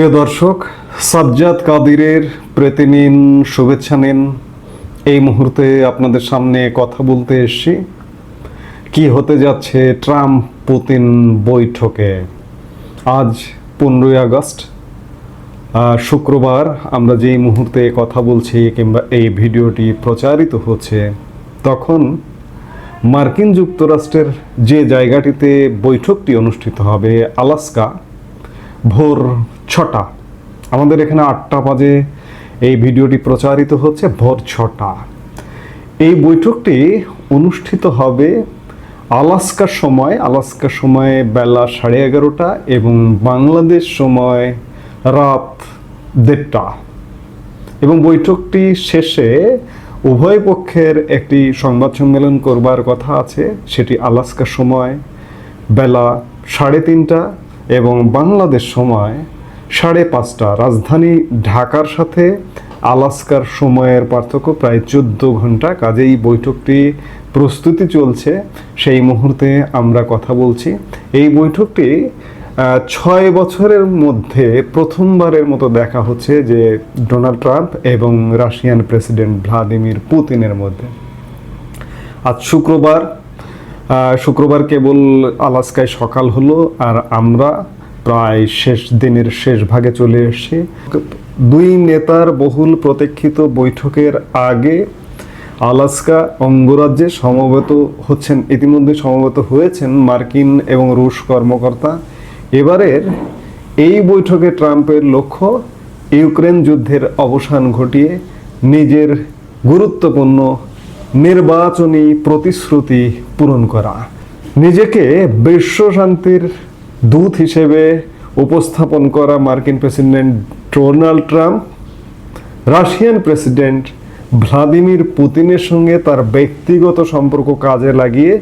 প্রিয় দর্শক, সাজ্জাদ কাদিরের প্রতি নিন শুভেচ্ছা নিন। এই মুহূর্তে আপনাদের সামনে কথা বলতে এসেছি। কি হতে যাচ্ছে ট্রাম্প পুতিন বৈঠকে? আজ পনেরোই আগস্ট। শুক্রবার আমরা যেই মুহূর্তে কথা বলছি কিংবা এই ভিডিওটি প্রচারিত হচ্ছে, তখন মার্কিন যুক্তরাষ্ট্রের যে জায়গাটিতে বৈঠকটি অনুষ্ঠিত হবে, আলাস্কা ভোর ছটা। আমাদের এখানে আটটা বাজে। এই ভিডিওটি প্রচারিত হচ্ছে ভোর ছটা। এই বৈঠকটি অনুষ্ঠিত হবে আলাস্কার সময়, আলাস্কার সময়ে বেলা সাড়ে এগারোটা এবং বাংলাদেশ সময় রাত দেড়টা। এবং বৈঠকটি শেষে উভয় পক্ষের একটি সংবাদ সম্মেলন করবার কথা আছে, সেটি আলাস্কার সময়, বেলা সাড়ে তিনটা এবং বাংলাদেশ সময় সাড়ে পাঁচটা। রাজধানী ঢাকার সাথে আলাস্কার সময়ের পার্থক্য প্রায় চোদ্দ ঘণ্টা। কাজেই বৈঠকটি প্রস্তুতি চলছে। সেই মুহূর্তে আমরা কথা বলছি। এই বৈঠকটি ছয় বছরের মধ্যে প্রথমবারের মতো দেখা হচ্ছে যে ডোনাল্ড ট্রাম্প এবং রাশিয়ান প্রেসিডেন্ট ভ্লাদিমির পুতিনের মধ্যে। আজ শুক্রবার শুক্রবার কেবল আলাস্কায় সকাল হলো আর আমরা প্রায় শেষ দিনের শেষ ভাগে চলে এসেছি। দুই নেতার বহুল প্রতীক্ষিত বৈঠকের আগে আলাস্কা অঙ্গরাজ্যে সমবেত হচ্ছেন, ইতিমধ্যে সমবেত হয়েছেন মার্কিন এবং রুশ কর্মকর্তা। এবারের এই বৈঠকে ট্রাম্পের লক্ষ্য ইউক্রেন যুদ্ধের অবসান ঘটিয়ে নিজের গুরুত্বপূর্ণ নির্বাচনী প্রতিশ্রুতি পূরণ করা। নিজেকে বিশ্ব শান্তির দূত হিসেবে উপস্থাপন করা মার্কিন president Donald Trump, Russian president Vladimir পুতিনের সঙ্গে তার ব্যক্তিগত সম্পর্ক কাজে লাগিয়ে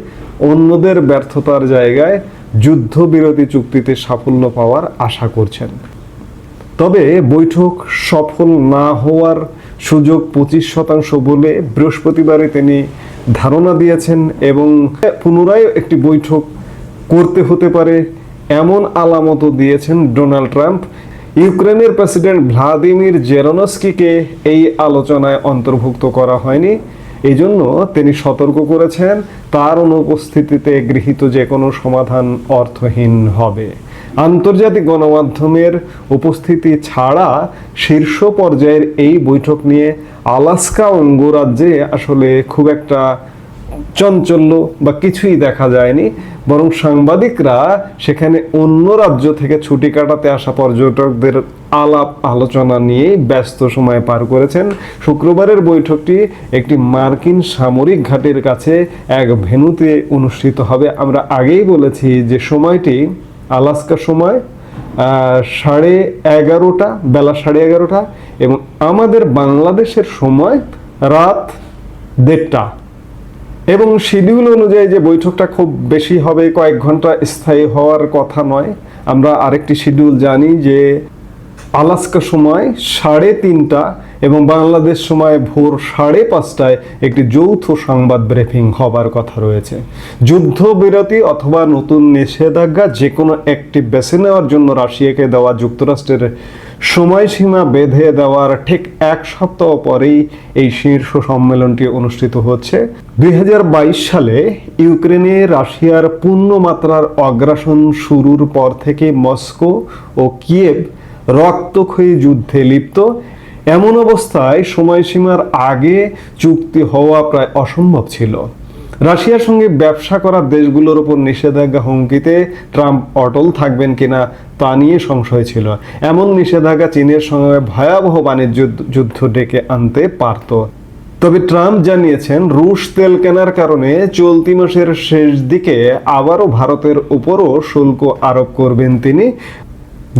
অন্যদের ব্যর্থতার জায়গায় যুদ্ধবিরতি চুক্তিতে সাফল্য পাওয়ার আশা করছেন। তবে বৈঠক সফল না হওয়ার সুযোগ পঁচিশ শতাংশ বলে বৃহস্পতিবারে তিনি ধারণা দিয়েছেন এবং পুনরায় একটি বৈঠক করতে হতে পারে এমন আলামতও দিয়েছেন ডোনাল্ড ট্রাম্প। ইউক্রেনের প্রেসিডেন্ট ভ্লাদিমির জেরোনস্কিকে এই আলোচনায় অন্তর্ভুক্ত করা হয়নি। এই জন্য তিনি সতর্ক করেছেন, তার অনুপস্থিতিতে গৃহীত যে কোনো সমাধান অর্থহীন হবে। আন্তর্জাতিক গণমাধ্যমের উপস্থিতি ছাড়া শীর্ষ পর্যায়ের এই বৈঠক নিয়ে আলাস্কা অঙ্গরাজ্যে আসলে খুব একটা চঞ্চল্য বা কিছুই দেখা যায়নি, বরং সাংবাদিকরা সেখানে অন্য রাজ্য থেকে ছুটি কাটাতে আসা পর্যটকদের আলাপ আলোচনা নিয়ে ব্যস্ত সময় পার করেছেন। শুক্রবারের বৈঠকটি একটি মার্কিন সামরিক ঘাটের কাছে এক ভেন্যুতে অনুষ্ঠিত হবে। আমরা আগেই বলেছি যে সময়টি আলাস্কা সময় সাড়ে এগারোটা, বেলা সাড়ে এগারোটা এবং আমাদের বাংলাদেশের সময় রাত দেড়টা। এবং শিডিউল অনুযায়ী যে বৈঠকটা খুব বেশি হবে, কয়েক ঘণ্টা স্থায়ী হওয়ার কথা নয়। আমরা আরেকটি শিডিউল জানি যে আলাস্কা সময় সাড়ে তিনটা এবং বাংলাদেশ সময় ভোর সাড়ে পাঁচটায় একটি যৌথ সংবাদ ব্রিফিং হবার কথা রয়েছে। যুদ্ধবিরতি অথবা নতুন নিষেধাজ্ঞা যে কোনো একটি বেছে নেওয়ার জন্য রাশিয়াকে দেওয়া যুক্তরাষ্ট্রের সময়সীমা বেঁধে দেওয়ার ঠিক এক সপ্তাহ পরেই এই শীর্ষ সম্মেলনটি অনুষ্ঠিত হচ্ছে। দু হাজার বাইশ সালে ইউক্রেনে রাশিয়ার পূর্ণমাত্রার অগ্রাসন শুরুর পর থেকে মস্কো ও কিয়েভ রক্তক্ষয়ী যুদ্ধে লিপ্ত। এমন অবস্থায় সময়সীমার আগে চুক্তি হওয়া প্রায় অসম্ভব ছিল। রাশিয়ার সঙ্গে ব্যবসা করা দেশগুলোর উপর নিষেধাজ্ঞা হুমকিতে ট্রাম্প অটল থাকবেন কিনা তা নিয়ে সংশয় ছিল। এমন নিষেধাজ্ঞা চীনের সঙ্গে ভয়াবহ বাণিজ্য যুদ্ধ ডেকে আনতে পারত। তবে ট্রাম্প জানিয়েছেন, রুশ তেল কেনার কারণে চলতি মাসের শেষ দিকে আবারও ভারতের উপরও শুল্ক আরোপ করবেন তিনি।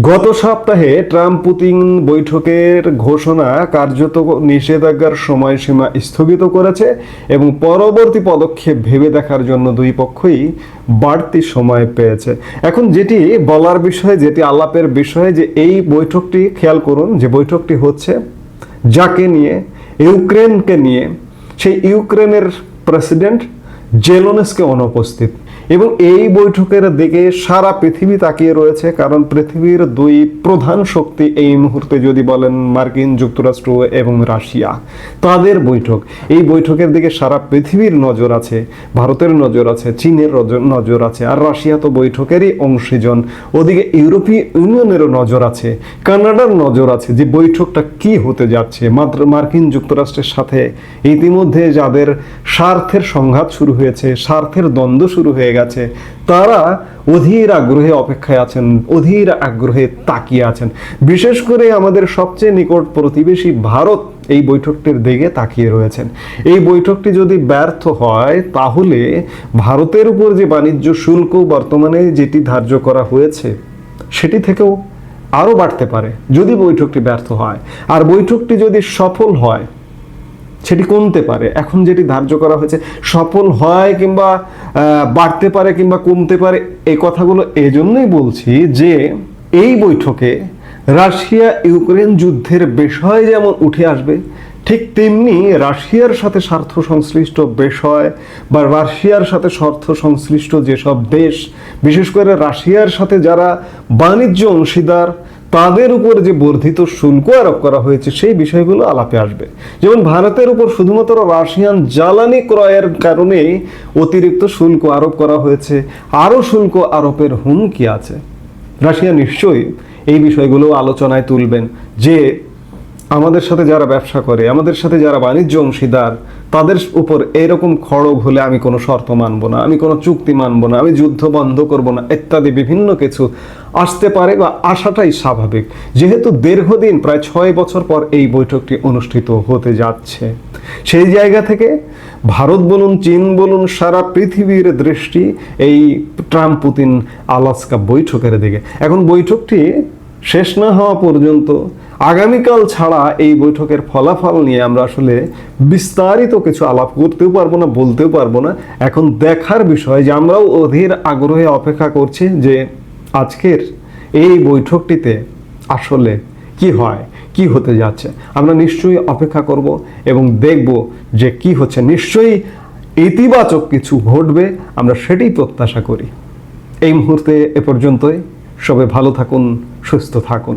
গত সপ্তাহে ট্রাম্প পুতিন বৈঠকের ঘোষণা কার্যত নিষেধাজ্ঞার সময়সীমা স্থগিত করেছে এবং পরবর্তী পদক্ষেপ ভেবে দেখার জন্য দুই পক্ষই বাড়তি সময় পেয়েছে। এখন যেটি বলার বিষয়, যেটি আলাপের বিষয়, যে এই বৈঠকটি, খেয়াল করুন, যে বৈঠকটি হচ্ছে যাকে নিয়ে, ইউক্রেনকে নিয়ে, সেই ইউক্রেনের প্রেসিডেন্ট জেলোনেসকে অনুপস্থিত। এবং এই বৈঠকের দিকে সারা পৃথিবী তাকিয়ে রয়েছে, কারণ পৃথিবীর দুই প্রধান শক্তি এই মুহূর্তে যদি বলেন মার্কিন যুক্তরাষ্ট্র এবং রাশিয়া। তাদের বৈঠক, এই বৈঠকের দিকে সারা পৃথিবীর নজর আছে, ভারতের নজর আছে, চীনের নজর- আছে, আর রাশিয়া তো বৈঠকেরই অংশীজন। ওদিকে ইউরোপীয় ইউনিয়নেরও নজর আছে, কানাডার নজর আছে যে বৈঠকটা কি হতে যাচ্ছে। মাত্র মার্কিন যুক্তরাষ্ট্রের সাথে ইতিমধ্যে যাদের স্বার্থের সংঘাত শুরু হয়েছে, স্বার্থের দ্বন্দ্ব শুরু হয়ে গেছে। তারা অধীর আগ্রহে অপেক্ষায় আছেন, অধীর আগ্রহে তাকিয়ে আছেন। বিশেষ করে আমাদের সবচেয়ে নিকট প্রতিবেশী ভারত এই বৈঠকটির দিকে তাকিয়ে রয়েছেন। এই বৈঠকটি যদি ব্যর্থ হয়, তাহলে ভারতের উপর যে বাণিজ্য শুল্ক বর্তমানে যেটি ধার্য করা হয়েছে, সেটি থেকেও আরও বাড়তে পারে যদি বৈঠকটি ব্যর্থ হয়। আর বৈঠকটি যদি সফল হয় সেটি কমতে পারে। এখন যেটি ধার্য করা হয়েছে, সফল হয় কিংবা বাড়তে পারে কিংবা কমতে পারে এই কথাগুলো এজন্যই বলছি যে, এই বৈঠকে রাশিয়া ইউক্রেন যুদ্ধের বিষয় যেমন উঠে আসবে, ঠিক তেমনি রাশিয়ার সাথে স্বার্থ সংশ্লিষ্ট বিষয় বা রাশিয়ার সাথে স্বার্থ সংশ্লিষ্ট যেসব দেশ, বিশেষ করে রাশিয়ার সাথে যারা বাণিজ্য অংশীদার তাদের উপর যে বর্ধিত শুল্ক আরোপ করা হয়েছে, সেই বিষয়গুলো আলাপে আসবে। যেমন ভারতের উপর শুধুমাত্র রাশিয়ান জ্বালানি ক্রয়ের কারণে অতিরিক্ত শুল্ক আরোপ করা হয়েছে, আরও শুল্ক আরোপের হুমকি আছে। রাশিয়া নিশ্চয়ই এই বিষয়গুলো আলোচনায় তুলবেন যে আমাদের সাথে যারা ব্যবসা করে, আমাদের সাথে যারা বাণিজ্য অংশীদার, তাদের উপর এরকম খড়গ হলে আমি কোনো শর্ত মানব না, আমি কোনো চুক্তি মানব না, আমি যুদ্ধ বন্ধ করব না, ইত্যাদি বিভিন্ন কিছু আসতে পারে বা আসাটাই স্বাভাবিক। যেহেতু দীর্ঘদিন প্রায় ছয় বছর পর এই বৈঠকটি অনুষ্ঠিত হতে যাচ্ছে। সেই জায়গা থেকে ভারত বলুন, চীন বলুন, সারা পৃথিবীর দৃষ্টি এই ট্রাম্প পুতিন আলাস্কা বৈঠকের দিকে। এখন বৈঠকটি শেষ না হওয়া পর্যন্ত আগামীকাল ছাড়া এই বৈঠকের ফলাফল নিয়ে আমরা আসলে বিস্তারিত কিছু আলাপ করতেও পারব না, বলতেও পারব না। এখন দেখার বিষয় যে আমরাও অধীর আগ্রহে অপেক্ষা করছি যে আজকের এই বৈঠকটিতে আসলে কি হয়, কি হতে যাচ্ছে। আমরা নিশ্চয়ই অপেক্ষা করব এবং দেখব যে কি হচ্ছে। নিশ্চয়ই ইতিবাচক কিছু ঘটবে, আমরা সেটাই প্রত্যাশা করি। এই মুহূর্তে এ পর্যন্তই। সবে ভালো থাকুন, সুস্থ থাকুন।